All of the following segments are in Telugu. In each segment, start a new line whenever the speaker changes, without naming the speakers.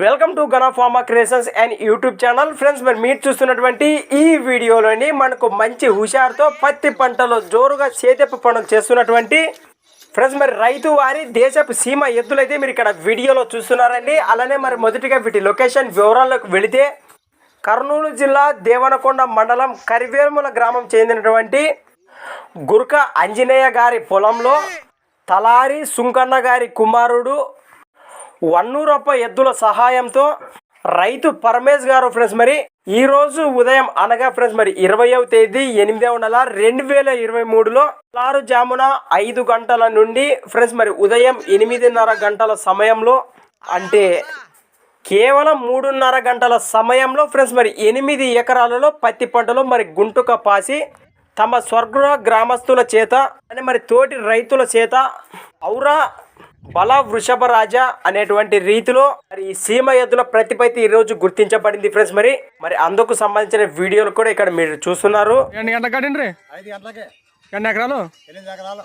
Welcome to Gana Pharma Creations and YouTube channel. Friends మరి మీరు చూస్తున్నటువంటి ఈ వీడియోలోని మనకు మంచి హుషారుతో పత్తి పంటలో జోరుగా చేతెప్పు పనులు చేస్తున్నటువంటి ఫ్రెండ్స్ మరి రైతు వారి దేశపు సీమ ఎద్దులైతే మీరు ఇక్కడ వీడియోలో చూస్తున్నారండి. అలానే మరి మొదటిగా వీటి లొకేషన్ వివరాల్లోకి వెళితే కర్నూలు జిల్లా దేవనకొండ మండలం కరివేముల గ్రామం చెందినటువంటి గుర్క అంజనేయ గారి పొలంలో తలారి సుంకన్న గారి కుమారుడు వన్నూరప్ప ఎద్దుల సహాయంతో రైతు పరమేష్ గారు ఫ్రెండ్స్ మరి ఈరోజు ఉదయం అనగా ఫ్రెండ్స్ మరి ఇరవయవ తేదీ ఎనిమిదవ నెల రెండు వేల ఇరవై మూడులో జామున ఐదు గంటల నుండి ఫ్రెండ్స్ మరి ఉదయం ఎనిమిదిన్నర గంటల సమయంలో అంటే కేవలం మూడున్నర గంటల సమయంలో ఫ్రెండ్స్ మరి ఎనిమిది ఎకరాలలో పత్తి పంటలో మరి గుంటుక పాసి తమ స్వర్గ గ్రామస్తుల చేత అని మరి తోటి రైతుల చేత ఔరా బల వృషభ రాజా అనేటువంటి రీతిలో మరి ఈ సీమ ఎద్దుల ప్రతిపత్తి ఈ రోజు గుర్తించబడింది ఫ్రెండ్స్ మరి. మరి అందుకు సంబంధించిన వీడియోలు కూడా ఇక్కడ మీరు చూస్తున్నారు.
ఎన్ని గంటలకు కట్టండి రీ
ఐదు గంటలకే.
ఎన్ని ఎకరాలు?
ఎనిమిది ఎకరాలు.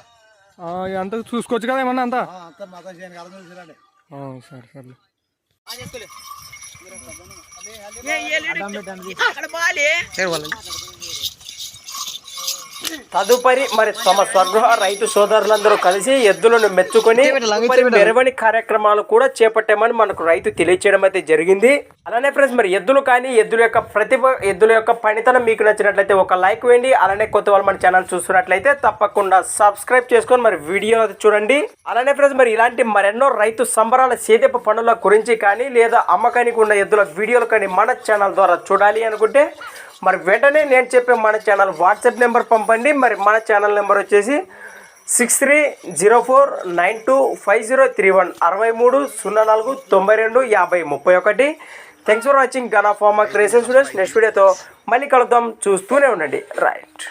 ఆ, ఎంత చూసుకోవచ్చు కదా ఏమన్నా అంతా?
అంతా
ఆ, సరే సరే
తదుపరి మరి తమ స్వగృహ రైతు సోదరులందరూ కలిసి ఎద్దులను మెచ్చుకొని మెరవని కార్యక్రమాలు కూడా చేపట్టామని మనకు రైతు తెలియచేయడం అయితే జరిగింది. అలానే ఫ్రెండ్స్ మరి ఎద్దులు కానీ ఎద్దుల యొక్క ప్రతిభ ఎద్దుల యొక్క పనితనం మీకు నచ్చినట్లయితే ఒక లైక్ వేయండి. అలానే కొత్త వాళ్ళు మన ఛానల్ చూస్తున్నట్లయితే తప్పకుండా సబ్స్క్రైబ్ చేసుకొని మరి వీడియో చూడండి. అలానే ఫ్రెండ్స్ మరి ఇలాంటి మరెన్నో రైతు సంబరాల సేదెప్ప పనుల గురించి కానీ లేదా అమ్మకానికి ఉన్న ఎద్దుల వీడియోలు కానీ మన ఛానల్ ద్వారా చూడాలి అనుకుంటే మరి వెంటనే నేను చెప్పే మన ఛానల్ వాట్సాప్ నెంబర్ పంపండి. మరి మన ఛానల్ నెంబర్ వచ్చేసి six three zero four nine two five zero three one అరవై మూడు సున్నా నాలుగు తొంభై రెండు యాభై ముప్పై ఒకటి. Thanks for watching Gana Pharma crazes students next వీడియోతో మళ్ళీ కలుద్దాం. చూస్తూనే ఉండండి. రైట్